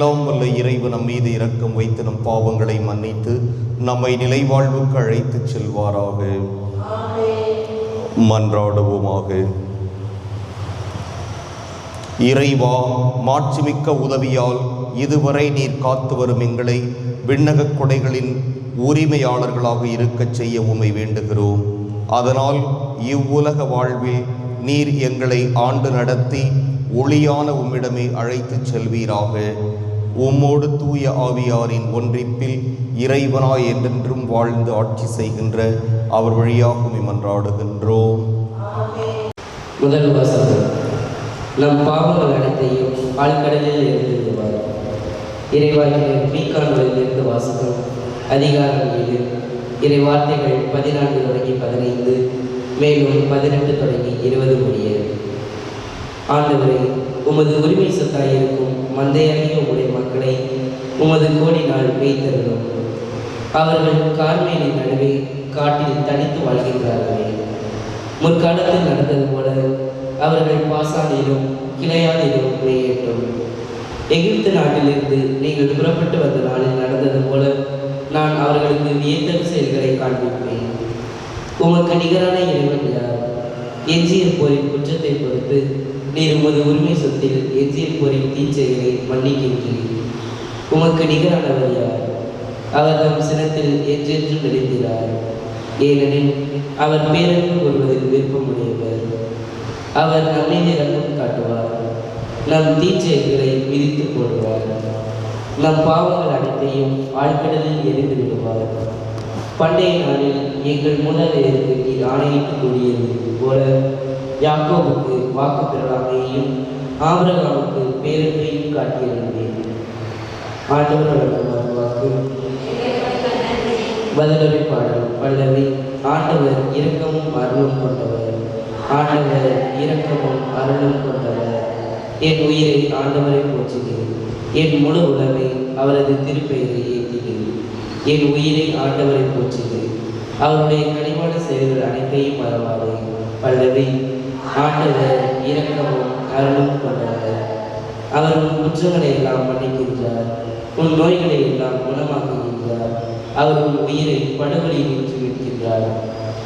எல்லாம் வல்ல இறைவு நம் மீது இரக்கம் வைத்து நம் பாவங்களை மன்னித்து நம்மை நிலைவாழ்வுக்கு அழைத்து செல்வாராக. மன்றாடுவோமாக. இறைவா மாட்சிமிக்க உதவியால் இதுவரை நீர் காத்து வரும் எங்களை விண்ணகக் கொடைகளின் உரிமையாளர்களாக இருக்கச் செய்ய உமை வேண்டுகிறோம். அதனால் இவ்வுலக வாழ்வில் நீர் எங்களை ஆண்டு நடத்தி ஒளியான உம்மிடமே அழைத்துச் செல்வீராக. உம்மோடு தூய ஆவியாரின் ஒன்றிப்பில் இறைவனாய் என்றென்றும் வாழ்ந்து ஆட்சி செய்கின்ற அவர் வழியாக மன்றாடுகின்றோம் முதல் வசனம். நம் பாவங்கள் அனைத்தையும் ஆழ்கடலில் இருந்து விடுவார் இறைவாக்கினர் மீக்கான்களிலிருந்து வாசகம் அதிகாரம் ஏழு இறை வார்த்தைகள் பதினான்கு தொடங்கி பதினைந்து மேலும் பதினெட்டு தொடங்கி இருபது முடிய. ஆண்டு உமது உரிமை சொத்தாயிருக்கும் மந்தையாகிய உம்முடைய மக்களை உமது கோடி நாள் பெய்தருளும் அவர்கள் கார்மேலின் நடுவே காட்டில் தனித்து வாழ்கின்றார்களே. முற்காலத்தில் நடந்தது போல அவர்கள் பாசானிலும் கிளையானிலும் வெளியேற்றும் எகிப்து நாட்டிலிருந்து நீங்கள் புறப்பட்டு வந்த நாளில் நடந்தது போல நான் அவர்களுக்கு வியத்தகு செயல்களை காண்பிப்பேன். உமக்கு நிகரான இறைவன் யார்? எஞ்சியிருப்போரின் குற்றத்தை பொறுத்து நீர் உமது உரிமை சொத்தில் எஞ்சியிருப்போரின் தீச்செயலை மன்னிக்கின்றீர். உமக்கு நிகரானவர் யார்? அவர் தம் சினத்தில் என்றென்றும் நிலைக்கிறார் ஏனெனில் அவர் பேரன்பு கொள்வதில் விருப்பமுடையவர். அவர் நம்மீது ரங்கம் காட்டுவார். நம் தீச்செயல்களை மிதித்து போடுவார். நம் பாவங்கள் அனைத்தையும் ஆழ்கடலில் எரிந்து விடுவார். பண்டைய நாளில் எங்கள் மூலவேருக்கு ஆணையிட்டு கூடியது போல யாக்கோவுக்கு வாக்கு பெறலாமையையும் ஆபிரகாமுக்கு பேரத்தையும் காட்டியிருந்தேன் ஆண்டவர் வாக்கு பதிலவை பாடல் பல்லவி ஆண்டவர் இரக்கமும் அருளும் கொண்டவர். ஆண்டவர் இரக்கமும் அருளும் கொண்டவர். என் உயிரை ஆண்டவரை போற்றுகிறேன். என் முழு உலகை அவரது திருப்பெயரை ஏற்றுகிறேன். என் உயிரை ஆண்டவரை போற்றுகிறேன். அவருடைய கனிவான செயல்கள் அனைத்தையும் மறவாதே. பல்லவி ஆண்டவர் இரக்கமும் அருளும் கொண்டவர் அவர் உன் குற்றங்களை எல்லாம் மன்னிக்கின்றார். உன் நோய்களை எல்லாம் குணமாக்குகின்றார். அவர் உன் உயிரை படுகொலியில் நின்று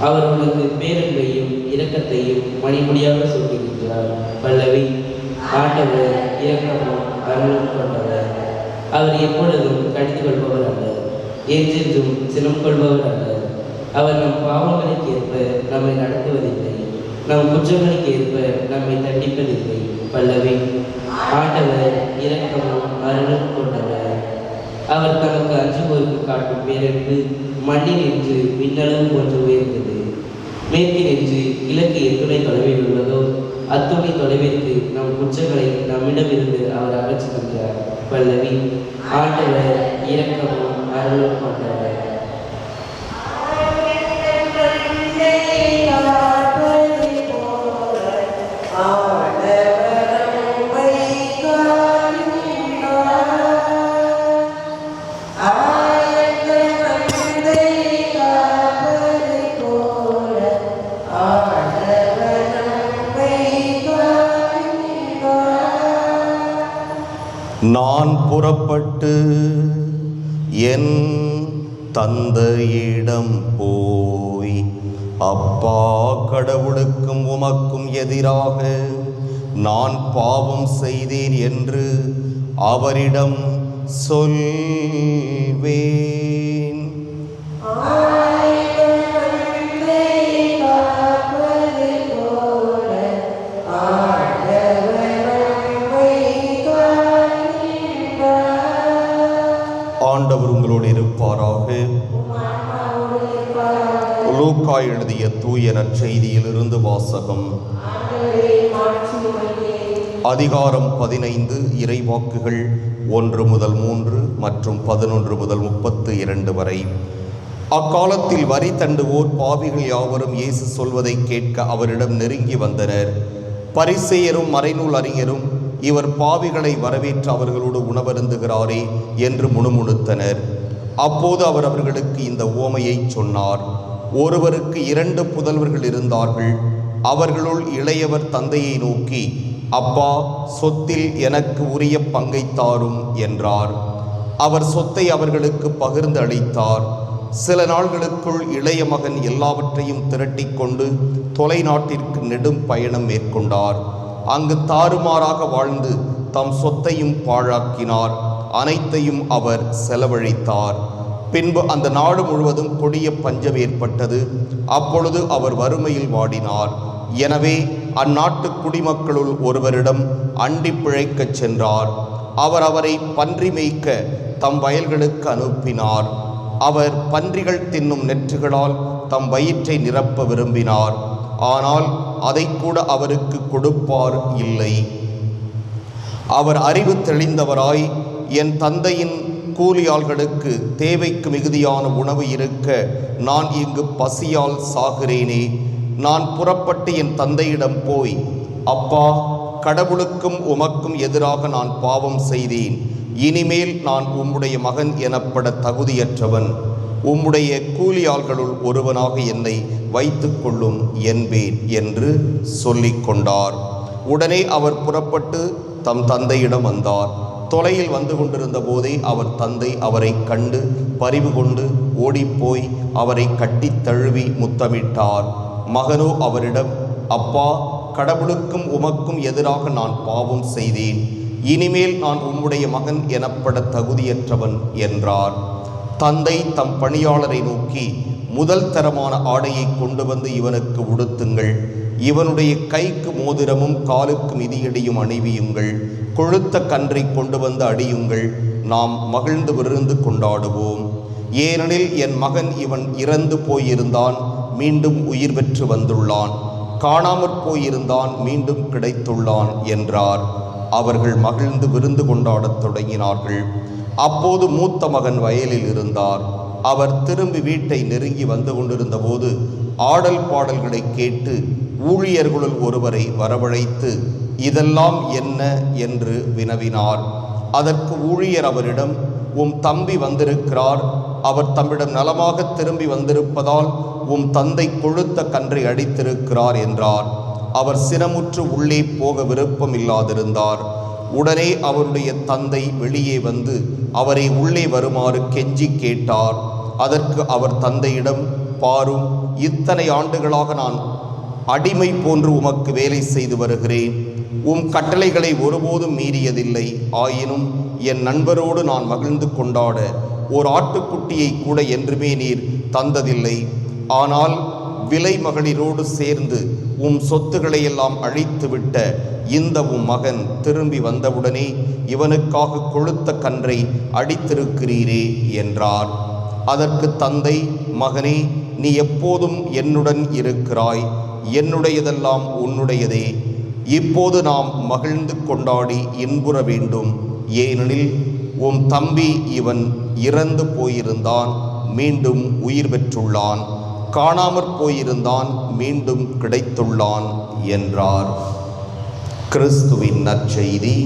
அவர் உனக்கு பேரன்பையும் இரக்கத்தையும் மணிமுடியாக சொல்லுகின்றார். பல்லவி ஆண்டவர் இரக்கமும் அருளும் கொண்டவர். அவர் எப்பொழுதும் கடிந்து கொள்பவர் அல்ல என்றென்றும் சினம் கொள்பவர் அல்ல. அவர் நம் பாவங்களுக்கு ஏற்ப நம்மை நடத்துவதில்லை. நம் குற்றங்களுக்கு ஏற்ப நம்மை தண்டிப்பதில்லை. பல்லவே ஆண்டவர் இரக்கமும் அருளும் கொண்டவர். அவர் தமக்கு அஞ்சுவோருக்கு காட்டும் பேரன்பு மண்ணில் நின்று மின்னளவு போன்று உயர்ந்தது. மேற்கில் நின்று கிழக்கு எத்துணை தொலைவில் உள்ளதோ அத்துணை தொலைவிற்கு நம் குற்றங்களை நம்மிடமிருந்து அவர் அகற்றுகின்றார் பல்லவி ஆண்டவர் இரக்கமும் அருளும் கொண்டவர். தந்தையிடம் போய் அப்பா கடவுளுக்கும் உமக்கும் எதிராக நான் பாவம் செய்தேன் என்று அவரிடம் சொல்வேன். நற்செய்தியிலிருந்து வாசகம். அதிகாரம் பதினைந்து இறைவாக்குகள் ஒன்று முதல் மூன்று மற்றும் பதினொன்று முதல் முப்பத்து இரண்டு வரை. அக்காலத்தில் வரி தண்டுவோர் பாவிகள் யாவரும் இயேசு சொல்வதை கேட்க அவரிடம் நெருங்கி வந்தனர். பரிசெயரும் மறைநூல் அறிஞரும் இவர் பாவிகளை வரவேற்று அவர்களோடு உணவருந்துகிறாரே என்று முணுமுணுத்தனர். அப்போது அவர் அவர்களுக்கு இந்த ஓமையை சொன்னார். ஒருவருக்கு இரண்டு புதல்வர்கள் இருந்தார்கள். அவர்களுள் இளையவர் தந்தையை நோக்கி அப்பா சொத்தில் எனக்கு உரிய பங்கை தாரும் என்றார். அவர் சொத்தை அவர்களுக்கு பகிர்ந்து அளித்தார். சில நாள்களுக்குள் இளைய மகன் எல்லாவற்றையும் திரட்டிக்கொண்டு தொலைநாட்டிற்கு நெடும் பயணம் மேற்கொண்டார். அங்கு தாறுமாறாக வாழ்ந்து தம் சொத்தையும் பாழாக்கினார். அனைத்தையும் அவர் செலவழித்தார். பின்பு அந்த நாடு முழுவதும் கொடிய பஞ்சம் ஏற்பட்டது. அப்பொழுது அவர் வறுமையில் வாடினார். எனவே அந்நாட்டு குடிமக்களுள் ஒருவரிடம் அண்டி பிழைக்கச் சென்றார். அவர் அவரை பன்றி மேய்க்க தம் வயல்களுக்கு அனுப்பினார். அவர் பன்றிகள் தின்னும் நெற்றுகளால் தம் வயிற்றை நிரப்ப விரும்பினார். ஆனால் அதை கூட அவருக்கு கொடுப்பார் இல்லை. அவர் அறிவு தெளிந்தவராய் என் தந்தையின் கூலியாள்களுக்கு தேவைக்கு மிகுதியான உணவு இருக்க நான் இங்கு பசியால் சாகிறேனே. நான் புறப்பட்டு என் தந்தையிடம் போய் அப்பா கடவுளுக்கும் உமக்கும் எதிராக நான் பாவம் செய்தேன். இனிமேல் நான் உம்முடைய மகன் எனப்பட தகுதியற்றவன். உம்முடைய கூலியாள்களுள் ஒருவனாக என்னை வைத்துக்கொள்ளும் என்பேன் என்று சொல்லிக்கொண்டார். உடனே அவர் புறப்பட்டு தம் தந்தையிடம் வந்தார். தொலையில் வந்து கொண்டிருந்த போதே அவர் தந்தை அவரை கண்டு பரிவு கொண்டு ஓடிப்போய் அவரை கட்டித் தழுவி முத்தமிட்டார். மகனோ அவரிடம் அப்பா கடவுளுக்கும் உமக்கும் எதிராக நான் பாவம் செய்தேன். இனிமேல் நான் உம்முடைய மகன் எனப்பட தகுதியற்றவன் என்றார். தந்தை தம் பணியாளரை நோக்கி முதல் தரமான ஆடையை கொண்டு வந்து இவனுக்கு உடுத்துங்கள். இவனுடைய கைக்கு மோதிரமும் காலுக்கு மிதியடியும் அணிவியுங்கள். கொழுத்த கன்றை கொண்டு வந்து அடியுங்கள். நாம் மகிழ்ந்து விருந்து கொண்டாடுவோம். ஏனெனில் என் மகன் இவன் இறந்து போயிருந்தான் மீண்டும் உயிர் பெற்று வந்துள்ளான். காணாமற் போயிருந்தான் மீண்டும் கிடைத்துள்ளான் என்றார். அவர்கள் மகிழ்ந்து விருந்து கொண்டாடத் தொடங்கினார்கள். அப்போது மூத்த மகன் வயலில் இருந்தார். அவர் திரும்பி வீட்டை நெருங்கி வந்து கொண்டிருந்த போது ஆடல் பாடல்களை கேட்டு ஊழியர்களுள் ஒருவரை வரவழைத்து இதெல்லாம் என்ன? என்று வினவினார். அதற்கு ஊழியர் அவரிடம் உம் தம்பி வந்திருக்கிறார். அவர் தம்மிடம் நலமாக திரும்பி வந்திருப்பதால் உம் தந்தை கொழுத்த கன்றை அடித்திருக்கிறார் என்றார். அவர் சினமுற்று உள்ளே போக விருப்பம் இல்லாதிருந்தார் உடனே அவருடைய தந்தை வெளியே வந்து அவரை உள்ளே வருமாறு கெஞ்சி கேட்டார். அதற்கு அவர் தந்தையிடம் பாரும் இத்தனை ஆண்டுகளாக நான் அடிமை போன்று உமக்கு வேலை செய்து வருகிறேன். உம் கட்டளைகளை ஒருபோதும் மீறியதில்லை. ஆயினும் என் நண்பரோடு நான் மகிழ்ந்து கொண்டாட ஓர் ஆட்டுக்குட்டியை கூட என்றுமே நீர் தந்ததில்லை. ஆனால் விலை மகளிரோடு சேர்ந்து உம் சொத்துக்களை எல்லாம் அழித்துவிட்ட இந்த உம் மகன் திரும்பி வந்தவுடனே இவனுக்காக கொழுத்த கன்றை அடித்திருக்கிறீரே என்றார். அதற்கு தந்தை மகனே நீ எப்போதும் என்னுடன் இருக்கிறாய். என்னுடையதெல்லாம் உன்னுடையதே. இப்போது நாம் மகிழ்ந்து கொண்டாடி இன்புற வேண்டும். ஏனெனில் உம் தம்பி இவன் இறந்து போயிருந்தான் மீண்டும் உயிர் பெற்றுள்ளான். காணாமற் போயிருந்தான் மீண்டும் கிடைத்துள்ளான் என்றார். கிறிஸ்துவின் நற்செய்தி.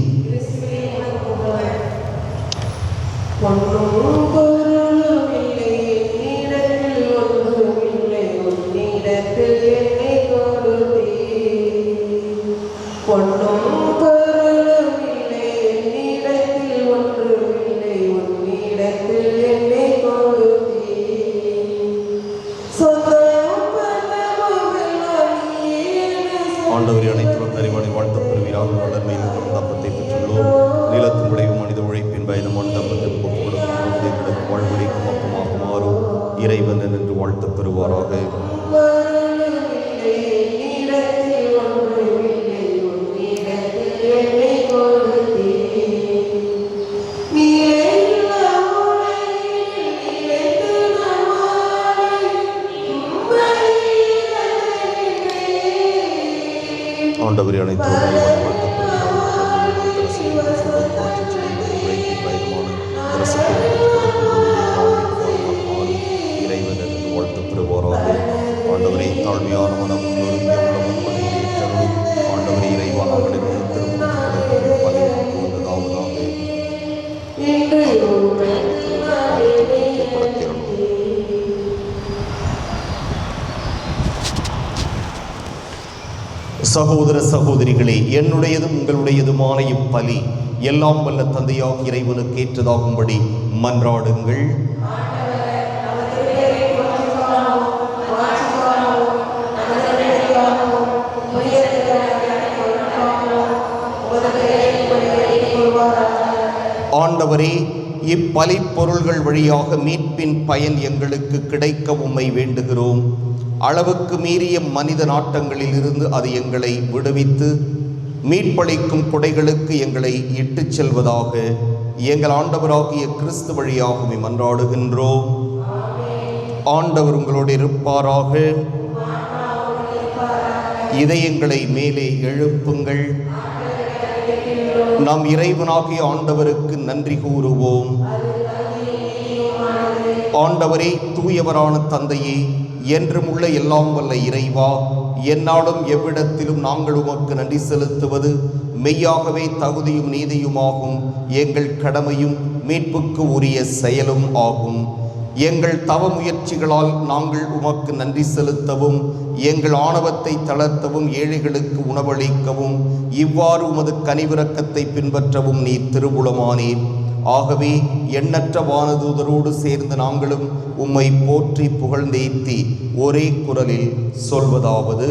சகோதர சகோதரிகளே என்னுடையதும் உங்களுடையதுமான இப்பலி எல்லாம் வல்ல தந்தையாக இறைவனுக்கு ஏற்றதாகும்படி மன்றாடுங்கள். ஆண்டவரே இப்பலி பொருள்கள் வழியாக மீட்பின் பயன் எங்களுக்கு கிடைக்க உம்மை வேண்டுகிறோம். அளவுக்கு மீறிய மனித நாட்டங்களில் இருந்து அது எங்களை விடுவித்து மீட்பளிக்கும் கொடைகளுக்கு எங்களை இட்டுச் செல்வதாக எங்கள் ஆண்டவராகிய கிறிஸ்து வழியாகவே மன்றாடுகின்றோம். ஆண்டவர் உங்களோடு இருப்பாராக. இதயங்களை மேலே எழுப்புங்கள். நாம் இறைவனாகிய ஆண்டவருக்கு நன்றி கூறுவோம். ஆண்டவரே தூயவரான தந்தையே என்றும் உள்ள எல்லாம் வல்ல இறைவா என்னாலும் எவ்விடத்திலும் நாங்கள் உமக்கு நன்றி செலுத்துவது மெய்யாகவே தகுதியும் நீதியுமாகும். எங்கள் கடமையும் மீட்புக்கு உரிய செயலும் ஆகும். எங்கள் தவ முயற்சிகளால் நாங்கள் உமக்கு நன்றி செலுத்தவும் எங்கள் ஆணவத்தை தளர்த்தவும் ஏழைகளுக்கு உணவளிக்கவும் இவ்வாறு உமது கனிவிறக்கத்தை பின்பற்றவும் நீ திருபுலமானேன் ஆகவே எண்ணற்ற வானதூதரோடு சேர்ந்து நாங்களும் உம்மை போற்றி புகழ்ந்தேத்தி ஒரே குரலில் சொல்வதாவது.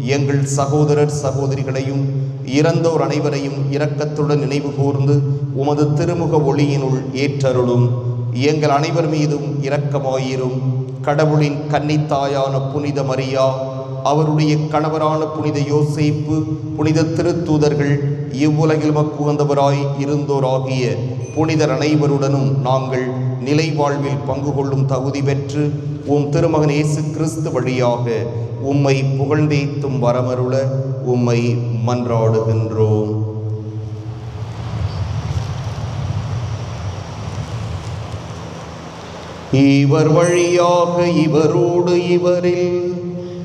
எங்கள் சகோதரர் சகோதரிகளையும் இறந்தோர் அனைவரையும் இரக்கத்துடன் நினைவு கூர்ந்து உமது திருமுக ஒளியினுள் ஏற்றருளும். எங்கள் அனைவர் மீதும் இரக்கமாயிரும். கடவுளின் கன்னித்தாயான புனித மரியா அவருடைய கணவரான புனித யோசிப்பு புனித திருத்தூதர்கள் இவ்வுலகில் மக்குவந்தவராய் இருந்தோராகிய புனிதர் அனைவருடனும் நாங்கள் நிலை வாழ்வில் பங்கு கொள்ளும் தகுதி பெற்று உம் திருமகன் இயேசு கிறிஸ்து வழியாக உம்மை புகழ்ந்தேத்தும் வரமருள உம்மை மன்றாடுகின்றோம். இவர் வழியாக இவரோடு இவரில்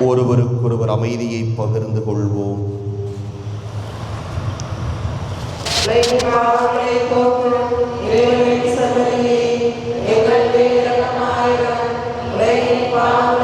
ஒருவருக்கொருவர் அமைதியை பகிர்ந்து கொள்வோம். இறைவனை சபையே எங்கள் பேரமாயிரம் பாவ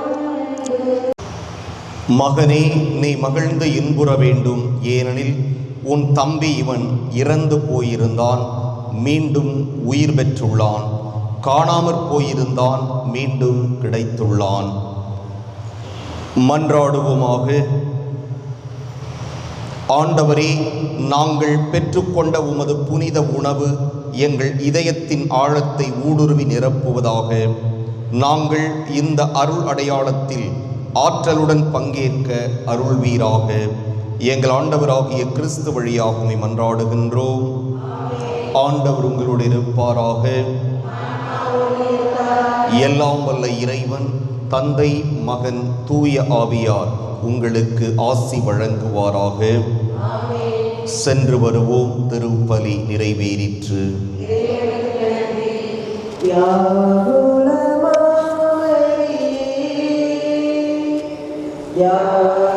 மகனே நீ மகிழ்ந்து இன்புற வேண்டும். ஏனெனில் உன் தம்பி இவன் இறந்து போயிருந்தான் மீண்டும் உயிர் பெற்றுள்ளான். காணாமற் போயிருந்தான் மீண்டும் கிடைத்துள்ளான். மன்றாடுவோமாக. ஆண்டவரே நாங்கள் பெற்றுக்கொண்ட உமது புனித உணவு எங்கள் இதயத்தின் ஆழத்தை ஊடுருவி நிரப்புவதாக. நாங்கள் இந்த அருள் அடையாளத்தில் ஆற்றலுடன் பங்கேற்க அருள்வீராக. எங்கள் ஆண்டவராகிய கிறிஸ்து வழியாக மன்றாடுகின்றோம் ஆண்டவர் உங்களோடு இருப்பாராக. எல்லாம் வல்ல இறைவன் தந்தை மகன் தூய ஆவியார் உங்களுக்கு ஆசி வழங்குவாராக. சென்று வருவோம் திருப்பலி நிறைவேறிற்று. யாரோ Yeah.